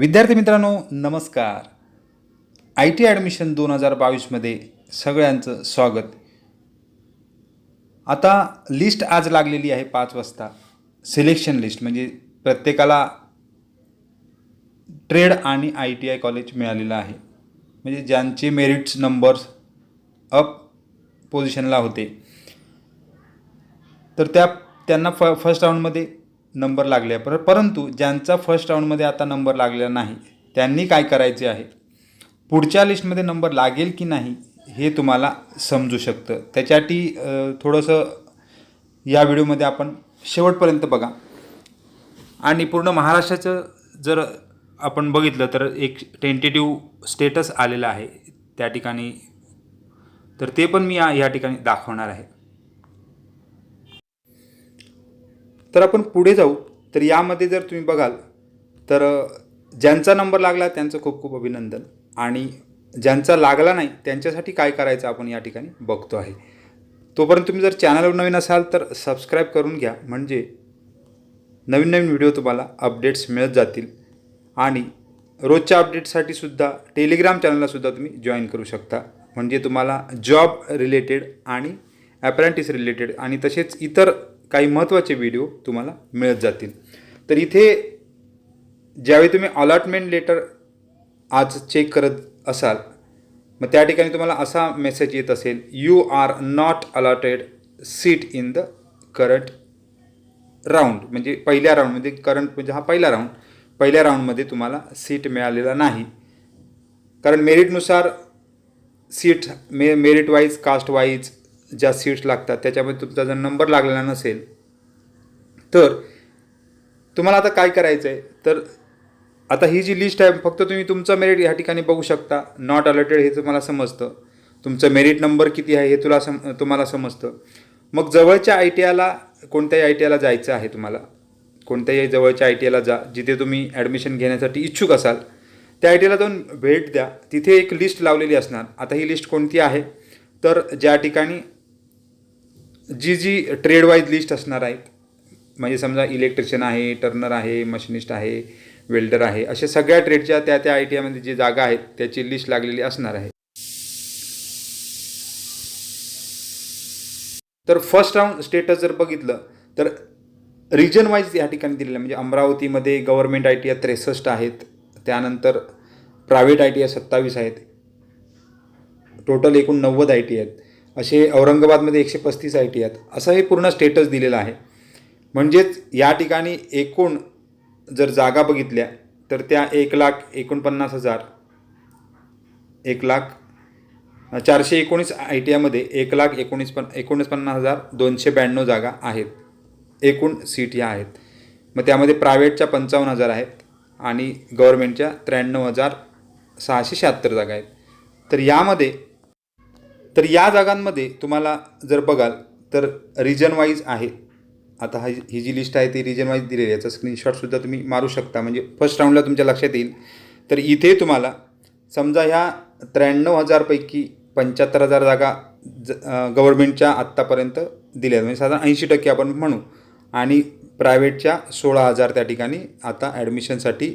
विद्यार्थी मित्रांनो नमस्कार. आय टी ॲडमिशन दोन हजार बावीसमध्ये सगळ्यांचं स्वागत. आता लिस्ट आज लागलेली आहे पाच वाजता. सिलेक्शन लिस्ट म्हणजे प्रत्येकाला ट्रेड आणि आय टी आय कॉलेज मिळालेलं आहे. म्हणजे ज्यांचे मेरिट्स नंबर्स अप पोझिशनला होते. तर त्या त्यांना फ फर्स्ट राऊंडमध्ये नंबर लागले आहे. पर परंतु ज्यांचा फर्स्ट राऊंडमध्ये आता नंबर लागलेला नाही त्यांनी काय करायचे आहे? पुढच्या लिस्टमध्ये नंबर लागेल की नाही हे तुम्हाला समजू शकतं. त्याच्यासाठी थोडंसं या व्हिडिओमध्ये आपण शेवटपर्यंत बघा. आणि पूर्ण महाराष्ट्राचं जर आपण बघितलं तर एक टेंटेटिव्ह स्टेटस आलेला आहे त्या ठिकाणी. तर ते पण मी या ठिकाणी दाखवणार आहे. तर आपण पुढे जाऊ. तर यामध्ये जर तुम्ही बघाल तर ज्यांचा नंबर लागला त्यांचं खूप खूप अभिनंदन. आणि ज्यांचा लागला नाही त्यांच्यासाठी काय करायचं आपण या ठिकाणी बघतो आहे. तोपर्यंत तुम्ही जर चॅनलवर नवीन असाल तर सबस्क्राईब करून घ्या. म्हणजे नवीन नवीन व्हिडिओ तुम्हाला अपडेट्स मिळत जातील. आणि रोजच्या अपडेटसाठी सुद्धा टेलिग्राम चॅनललासुद्धा तुम्ही जॉईन करू शकता. म्हणजे तुम्हाला जॉब रिलेटेड आणि ॲप्रेंटिस रिलेटेड आणि तसेच इतर काही महत्त्वाचे व्हिडिओ तुम्हाला मिळत जातील. तर इथे ज्यावेळी तुम्ही अलॉटमेंट लेटर आज चेक करत असाल मग त्या ठिकाणी तुम्हाला असा मेसेज येत असेल you are not allotted seat in the current round म्हणजे पहिल्या राऊंडमध्ये करंट म्हणजे हा पहिला राऊंड पहिल्या राऊंडमध्ये तुम्हाला सीट मिळालेला नाही. कारण मेरिटनुसार सीट मे मेरिट वाईज कास्ट वाईज ज्या सीट्स लागतात त्याच्यामध्ये तुमचा जर नंबर लागलेला नसेल तर तुम्हाला आता काय करायचं आहे तर आता ही जी लिस्ट आहे फक्त तुम्ही तुमचं मेरिट ह्या ठिकाणी बघू शकता. नॉट अलर्टेड हे तुम्हाला समजतं. तुमचं मेरिट नंबर किती आहे हे तुला सम तुम्हाला समजतं. मग जवळच्या आय टी आयला कोणत्याही आय टी आयला जायचं आहे तुम्हाला? कोणत्याही जवळच्या आय टी आयला जा जिथे तुम्ही ॲडमिशन घेण्यासाठी इच्छुक असाल. त्या आय टी आयला जाऊन भेट द्या. तिथे एक लिस्ट लावलेली असणार. आता ही लिस्ट कोणती आहे? तर ज्या ठिकाणी जी जी ट्रेड वाईज लिस्ट असणार आहेत म्हणजे समजा इलेक्ट्रिशियन आहे टर्नर आहे मशिनिस्ट आहे वेल्डर आहे अशा सगळ्या ट्रेडच्या त्या त्या आय टी आयमध्ये जी जागा आहेत त्याची लिस्ट लागलेली असणार आहे. तर फर्स्ट राऊंड स्टेटस जर बघितलं तर रिजन वाईज या ठिकाणी दिलेलं आहे. म्हणजे अमरावतीमध्ये गव्हर्मेंट आय टी आय त्रेसष्ट आहेत त्यानंतर प्रायव्हेट आय टी आय सत्तावीस आहेत टोटल एकूण नव्वद आय टी आहेत. असे औरंगाबादमध्ये एकशे पस्तीस आय टी आहेत. असं हे पूर्ण स्टेटस दिलेलं आहे. म्हणजेच या ठिकाणी एकूण जर जागा बघितल्या तर त्या एक लाख एकोणपन्नास हजार एक लाख चारशे एकोणीस आय टी आयमध्ये एक लाख एकोणीस पन एकोणीसपन्नास हजार दोनशे ब्याण्णव जागा आहेत. एकूण सीट ह्या आहेत. मग त्यामध्ये प्रायव्हेटच्या पंचावन्न हजार आहेत आणि गव्हर्मेंटच्या त्र्याण्णव हजार सहाशे शहात्तर जागा आहेत. तर यामध्ये तर या जागांमध्ये तुम्हाला जर बघाल तर रिजन वाईज आहे. आता हा ही जी लिस्ट आहे ती रिजन वाईज दिलेली आहे. याचा स्क्रीनशॉटसुद्धा तुम्ही मारू शकता. म्हणजे फर्स्ट राऊंडला तुमच्या लक्षात येईल. तर इथे तुम्हाला समजा ह्या त्र्याण्णव हजारपैकी पंच्याहत्तर हजार जागा ज गव्हर्मेंटच्या आत्तापर्यंत दिल्या आहेत. म्हणजे साधारण ऐंशी टक्के आपण म्हणू. आणि प्रायव्हेटच्या सोळा हजार त्या ठिकाणी आता ॲडमिशनसाठी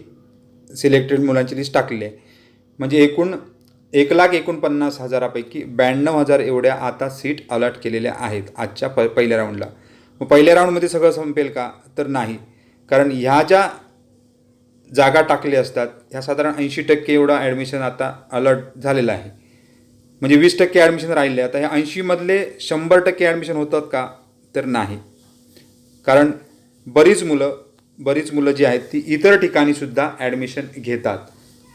सिलेक्टेड मुलांची लिस्ट टाकलेली आहे. म्हणजे एकूण एक लाख एकोणपन्नास हजारापैकी ब्याण्णव हजार एवढ्या आता सीट अलॉट केलेल्या आहेत आजच्या प पहिल्या राऊंडला. मग पहिल्या राऊंडमध्ये सगळं संपेल का? तर नाही. कारण ह्या ज्या जागा टाकल्या असतात ह्या साधारण ऐंशी टक्के एवढा ॲडमिशन आता अलॉट झालेलं आहे. म्हणजे वीस टक्के ॲडमिशन राहिले. आता ह्या ऐंशीमधले शंभर टक्के ॲडमिशन होतात का? तर नाही. कारण बरीच मुलं बरीच मुलं जी आहेत ती इतर ठिकाणीसुद्धा ॲडमिशन घेतात.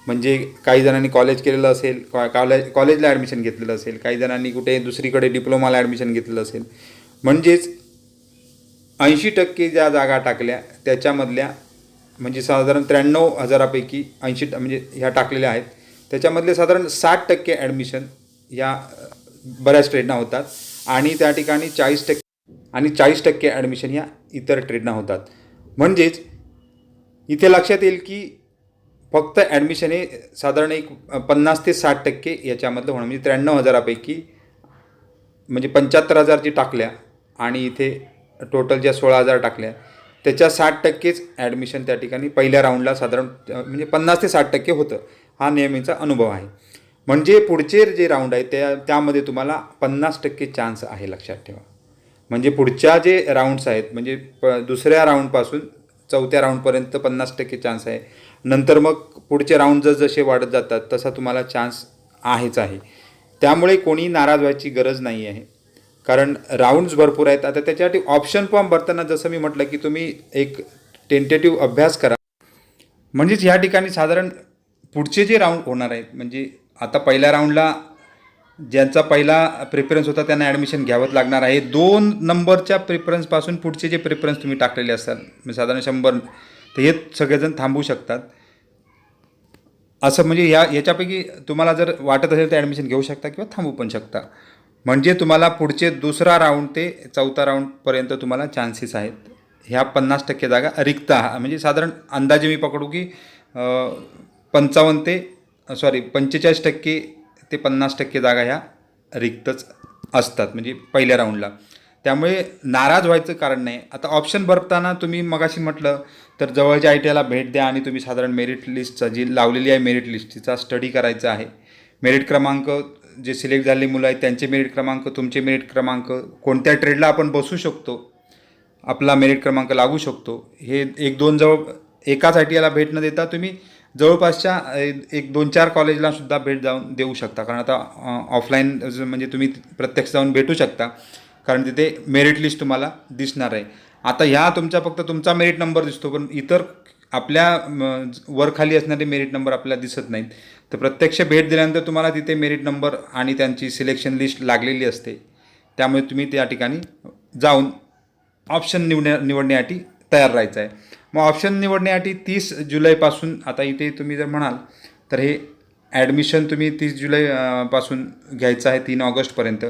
म्हणजे काही जणांनी कॉलेज केलेलं असेल कॉ कॉलेज कॉलेजला ॲडमिशन घेतलेलं असेल काही जणांनी कुठे दुसरीकडे डिप्लोमाला ॲडमिशन घेतलेलं असेल. म्हणजेच ऐंशी टक्के ज्या जागा टाकल्या त्याच्यामधल्या म्हणजे साधारण त्र्याण्णव हजारापैकी ऐंशी ट- म्हणजे ह्या टाकलेल्या आहेत. त्याच्यामधले साधारण साठ टक्के ॲडमिशन या बऱ्याच ट्रेडना होतात. आणि त्या ठिकाणी चाळीस टक्के आणि चाळीस टक्के ॲडमिशन ह्या इतर ट्रेडना होतात. म्हणजेच इथे लक्षात येईल की फक्त ॲडमिशन हे साधारण एक पन्नास ते साठ टक्के याच्यामधलं होणं म्हणजे त्र्याण्णव हजारापैकी म्हणजे पंच्याहत्तर हजार जी टाकल्या आणि इथे टोटल ज्या सोळा हजार टाकल्या त्याच्या साठ टक्केच ॲडमिशन त्या ठिकाणी पहिल्या राऊंडला साधारण म्हणजे पन्नास ते साठ टक्के होतं. हा नेहमीचा अनुभव आहे. म्हणजे पुढचे जे राऊंड आहे त्या त्यामध्ये तुम्हाला पन्नास टक्के चान्स आहे लक्षात ठेवा. म्हणजे पुढच्या जे राऊंड्स आहेत म्हणजे प दुसऱ्या राऊंडपासून चौथ्या राऊंडपर्यंत पन्नास टक्के चान्स आहे. नंतर मग पुढचे राऊंड जर जसे वाढत जातात तसा तुम्हाला चान्स आहेच आहे. त्यामुळे कोणी नाराज व्हायची गरज नाही आहे. कारण राऊंड्स भरपूर आहेत. आता त्याच्यासाठी ऑप्शन फॉर्म भरताना जसं मी म्हटलं की तुम्ही एक टेंटेटिव्ह अभ्यास करा. म्हणजेच ह्या ठिकाणी साधारण पुढचे जे राऊंड होणार आहेत म्हणजे आता पहिल्या राऊंडला ज्यांचा पहिला प्रेफरन्स होता त्यांना ॲडमिशन घ्यावंच लागणार आहे. दोन नंबरच्या प्रेफरन्सपासून पुढचे जे प्रेफरन्स तुम्ही टाकलेले असतात म्हणजे साधारण शंभर तर हे सगळेजण थांबू शकतात. असं म्हणजे या याच्यापैकी तुम्हाला जर वाटत असेल तर ॲडमिशन घेऊ शकता किंवा थांबू पण शकता. म्हणजे तुम्हाला पुढचे दुसरा राऊंड ते चौथा राऊंडपर्यंत तुम्हाला चान्सेस आहेत. ह्या पन्नास टक्के जागा रिक्त हा म्हणजे साधारण अंदाजे मी पकडू की पंचावन्न ते सॉरी पंचेचाळीस टक्के ते पन्नास टक्के जागा ह्या रिक्तच असतात. म्हणजे पहिल्या राऊंडला त्यामुळे नाराज व्हायचं कारण नाही. आता ऑप्शन भरताना तुम्ही मगाशी म्हटलं तर जवळच्या आय टी आयला भेट द्या आणि तुम्ही साधारण मेरिट लिस्टचा जी लावलेली आहे मेरिट लिस्ट तिचा स्टडी करायचा आहे. मेरिट क्रमांक जे सिलेक्ट झालेली मुलं आहेत त्यांचे मेरिट क्रमांक तुमचे मेरिट क्रमांक कोणत्या ट्रेडला आपण बसू शकतो आपला मेरिट क्रमांक लागू शकतो हे एक दोन जवळ एकाच आय टी आयला भेट न देता तुम्ही जवळपासच्या एक दोन चार कॉलेजला सुद्धा भेट जाऊन देऊ शकता. कारण आता ऑफलाईन म्हणजे तुम्ही प्रत्यक्ष जाऊन भेटू शकता. कारण तिथे मेरिट लिस्ट तुम्हाला दिसणार आहे. आता ह्या तुमचा फक्त तुमचा मेरिट नंबर दिसतो पण इतर आपल्या वरखाली असणारे मेरिट नंबर आपल्याला दिसत नाहीत. तर प्रत्यक्ष भेट दिल्यानंतर तुम्हाला तिथे मेरिट नंबर आणि त्यांची सिलेक्शन लिस्ट लागलेली असते. त्यामुळे तुम्ही त्या ठिकाणी जाऊन ऑप्शन निवडण्या निवडण्यासाठी तयार राहायचं आहे. मग ऑप्शन निवडण्यासाठी तीस जुलैपासून आता इथे तुम्ही जर म्हणाल तर हे ॲडमिशन तुम्ही तीस जुलैपासून घ्यायचं आहे तीन ऑगस्टपर्यंत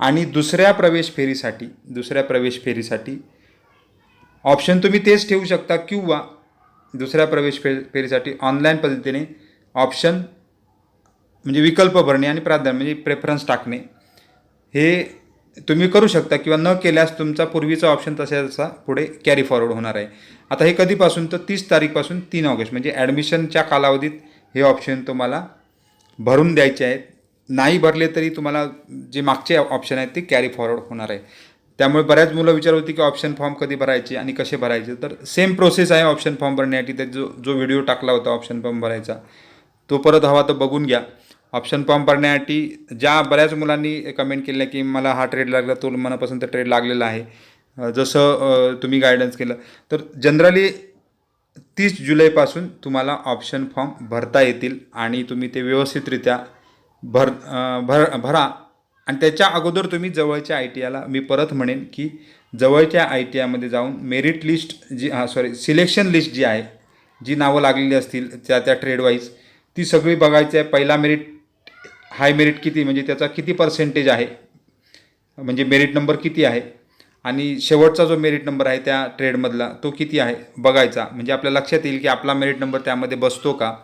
आणि दुसऱ्या प्रवेश फेरीसाठी दुसऱ्या प्रवेश फेरीसाठी ऑप्शन तुम्ही तेच ठेवू शकता किंवा दुसऱ्या प्रवेश फे फेरीसाठी ऑनलाईन पद्धतीने ऑप्शन म्हणजे विकल्प भरणे आणि प्राधान्य म्हणजे प्रेफरन्स टाकणे. हे तुम्ही करू शकता किंवा न केल्यास तुमचा पूर्वीचा ऑप्शन तसा तसा पुढे कॅरी फॉरवर्ड होणार आहे. आता हे कधीपासून तर तीस तारीखपासून तीन ऑगस्ट म्हणजे ॲडमिशनच्या कालावधीत हे ऑप्शन तुम्हाला भरून द्यायचे आहेत. नाही भरले तरी तुम्हाला जे मागचे ऑप्शन आहेत ते कॅरी फॉरवर्ड होणार आहे. त्यामुळे बऱ्याच मुलं विचार होती की ऑप्शन फॉर्म कधी भरायचे आणि कसे भरायचे. तर सेम प्रोसेस आहे ऑप्शन फॉर्म भरण्यासाठी. त्या जो जो व्हिडिओ टाकला होता ऑप्शन फॉर्म भरायचा तो परत हवा तर बघून घ्या. ऑप्शन फॉर्म भरण्यासाठी ज्या बऱ्याच मुलांनी कमेंट केल्या की मला हा ट्रेड लागला तो मनापासून ट्रेड लागलेला आहे. जसं तुम्ही गायडन्स केलं. तर जनरली तीस जुलैपासून तुम्हाला ऑप्शन फॉर्म भरता येतील आणि तुम्ही ते व्यवस्थितरित्या भर भर भरा. आणि त्याच्या अगोदर तुम्ही जवळच्या आय टी आयला मी परत म्हणेन की जवळच्या आय टी आयमध्ये जाऊन मेरिट लिस्ट जी हां सॉरी सिलेक्शन लिस्ट जी आहे जी नावं लागलेली असतील त्या त्या ट्रेडवाईज ती सगळी बघायची आहे. पहिला मेरिट हाय मेरिट किती म्हणजे त्याचा किती पर्सेंटेज आहे? म्हणजे मेरिट नंबर किती आहे? आणि शेवटचा जो मेरिट नंबर आहे त्या ट्रेडमधला तो किती आहे? बघायचा. म्हणजे आपल्या लक्षात येईल की आपला मेरिट नंबर त्यामध्ये बसतो का?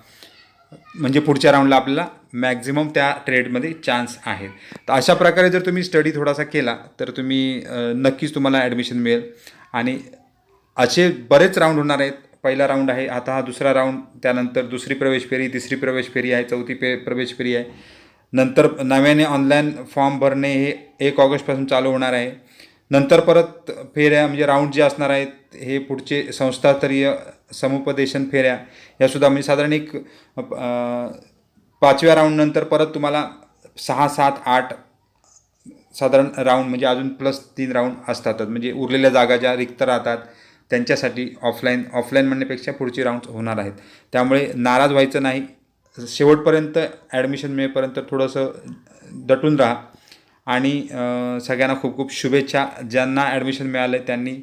म्हणजे पुढच्या राऊंडला आपल्याला मॅक्झिमम त्या ट्रेडमध्ये चान्स आहेत. तर अशा प्रकारे जर तुम्ही स्टडी थोडासा केला तर तुम्ही नक्कीच तुम्हाला ॲडमिशन मिळेल. आणि असे बरेच राऊंड होणार आहेत. पहिला राऊंड आहे आता हा दुसरा राऊंड त्यानंतर दुसरी प्रवेश फेरी तिसरी प्रवेश फेरी आहे चौथी पे प्रवेश फेरी आहे. नंतर नव्याने ऑनलाईन फॉर्म भरणे हे एक ऑगस्टपासून चालू होणार आहे. नंतर परत फेऱ्या म्हणजे राऊंड जे असणार आहेत हे पुढचे संस्थास्तरीय समुपदेशन फेऱ्या यासुद्धा म्हणजे साधारण एक पाचव्या राऊंडनंतर परत तुम्हाला सहा सात आठ साधारण राऊंड म्हणजे अजून प्लस तीन राऊंड असतातच. म्हणजे उरलेल्या जागा ज्या रिक्त राहतात त्यांच्यासाठी ऑफलाईन ऑफलाईन म्हणण्यापेक्षा पुढची राऊंड होणार आहेत. त्यामुळे नाराज व्हायचं नाही. शेवटपर्यंत ॲडमिशन मिळेपर्यंत थोडंसं दटून राहा. आणि सगळ्यांना खूप खूप शुभेच्छा. ज्यांना ॲडमिशन मिळालं त्यांनी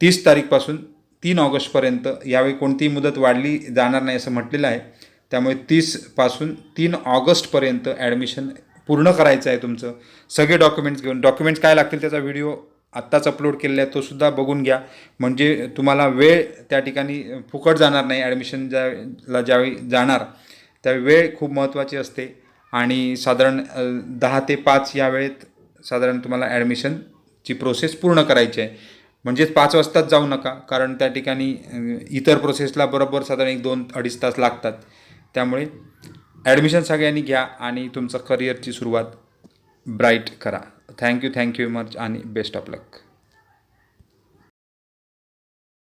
तीस तारीखपासून तीन ऑगस्टपर्यंत यावेळी कोणतीही मुदत वाढली जाणार नाही असं म्हटलेलं आहे. त्यामुळे तीसपासून तीन ऑगस्टपर्यंत ॲडमिशन पूर्ण करायचं आहे तुमचं. सगळे डॉक्युमेंट्स घेऊन डॉक्युमेंट्स काय लागतील त्याचा व्हिडिओ आत्ताच अपलोड केलेला आहे तोसुद्धा बघून घ्या. म्हणजे तुम्हाला वेळ त्या ठिकाणी फुकट जाणार नाही ॲडमिशन ज्याला ज्यावेळी जाणार. त्यावेळी वेळ खूप महत्त्वाची असते आणि साधारण दहा ते पाच या वेळेत साधारण तुम्हाला ॲडमिशनची प्रोसेस पूर्ण करायची आहे. म्हणजेच पाच वाजताच जाऊ नका कारण त्या ठिकाणी इतर प्रोसेसला बरोबर साधारण एक दोन अडीच तास लागतात. त्यामुळे ॲडमिशन सगळ्यांनी घ्या आणि तुमचं करिअरची सुरुवात ब्राईट करा. Thank you thank you much आणि बेस्ट ऑफ लक